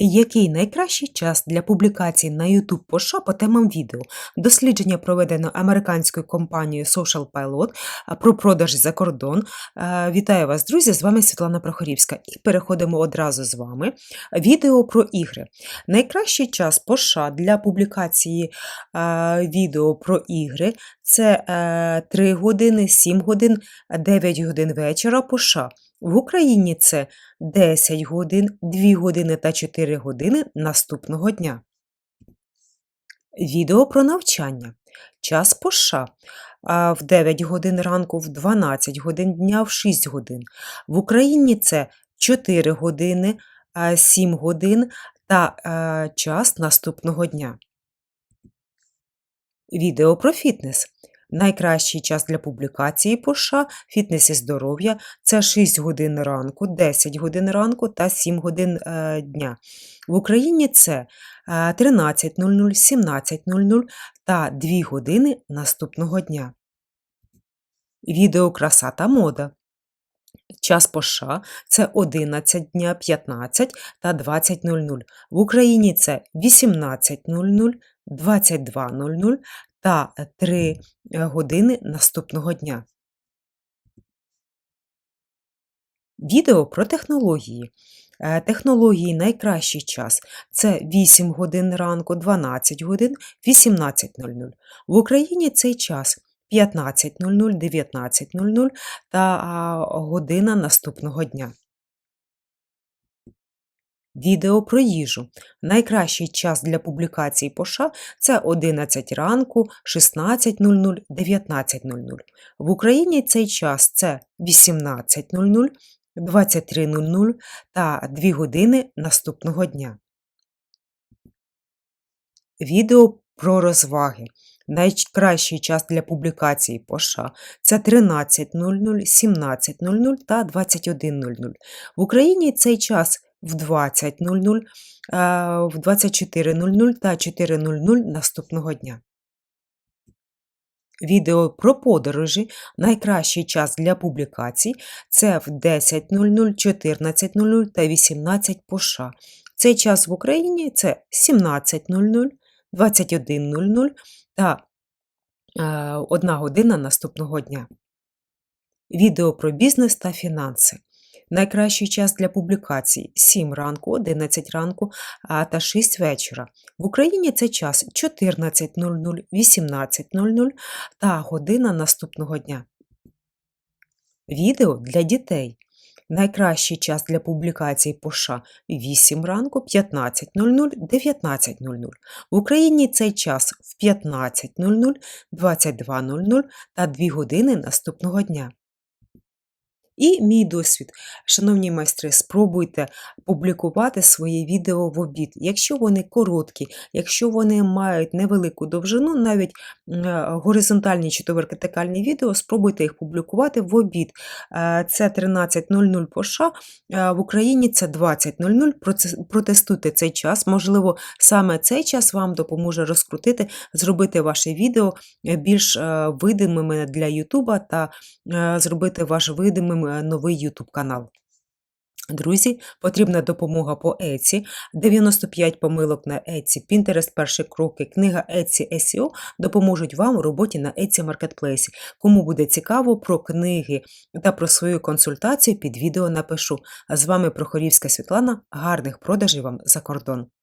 Який найкращий час для публікацій на YouTube по США по темам відео? Дослідження проведено американською компанією Social Pilot про продаж за кордон. Е, Вітаю вас, друзі! З вами Світлана Прохорівська. І переходимо одразу з вами. Відео про ігри. Найкращий час по США для публікації е, відео про ігри це е, 3 години, 7 годин, 9 годин вечора по США. В Україні це 10 годин, 2 години та 4 години наступного дня. Відео про навчання. Час по США. В 9 годин ранку, в 12 годин дня, в 6 годин. В Україні це 4 години, 7 годин та час наступного дня. Відео про фітнес. Найкращий час для публікації по США фітнес і здоров'я це 6 годин ранку, 10 годин ранку та 7 годин е, дня. В Україні це е, 13.00, 17.00 та 2 години наступного дня. Відео краса та мода. Час по США – це 11 дня, 15 та 20.00. В Україні це 18.00, 22.00 та 3 години наступного дня. Відео про технології. Е, Технології найкращий час це 8 годин ранку, 12 годин, 18.00. В Україні цей час 15.00, 19.00 та година наступного дня. Відео про їжу. Найкращий час для публікацій по США – це 11 ранку, 16.00, 19.00. В Україні цей час це 18.00, 23.00 та 2 години наступного дня. Відео про розваги. Найкращий час для публікації по це 13.00, 17.00 та 21.00. В Україні цей час в 20.00, в 24.00 та 4.00 наступного дня. Відео про подорожі. Найкращий час для публікацій – це в 10.00, 14.00 та 18 по США. Цей час в Україні це 17.00, 21.00 та е, 1 година наступного дня. Відео про бізнес та фінанси. Найкращий час для публікацій 7 ранку, 11 ранку та 6 вечора. В Україні це час 14.00, 18.00 та година наступного дня. Відео для дітей. Найкращий час для публікацій по США 8 ранку, 15.00, 19.00. В Україні цей час в 15.00, 22.00 та 2 години наступного дня. І мій досвід. Шановні майстри, спробуйте публікувати свої відео в обід. Якщо вони короткі, якщо вони мають невелику довжину, навіть е, горизонтальні чи то вертикальні відео, спробуйте їх публікувати в обід. Е, Це 13.00 по США, е, в Україні це 20.00. Протестуйте цей час. Можливо, саме цей час вам допоможе розкрутити, зробити ваше відео більш видимими для Ютуба та зробити ваш видимим новий YouTube канал. Друзі, потрібна допомога по Etsy, 95 помилок на Etsy, Pinterest перші кроки, книга Etsy SEO допоможуть вам у роботі на Etsy Marketplace. Кому буде цікаво про книги та про свою консультацію, під відео напишу. А з вами Прохорівська Світлана. Гарних продажів вам за кордон!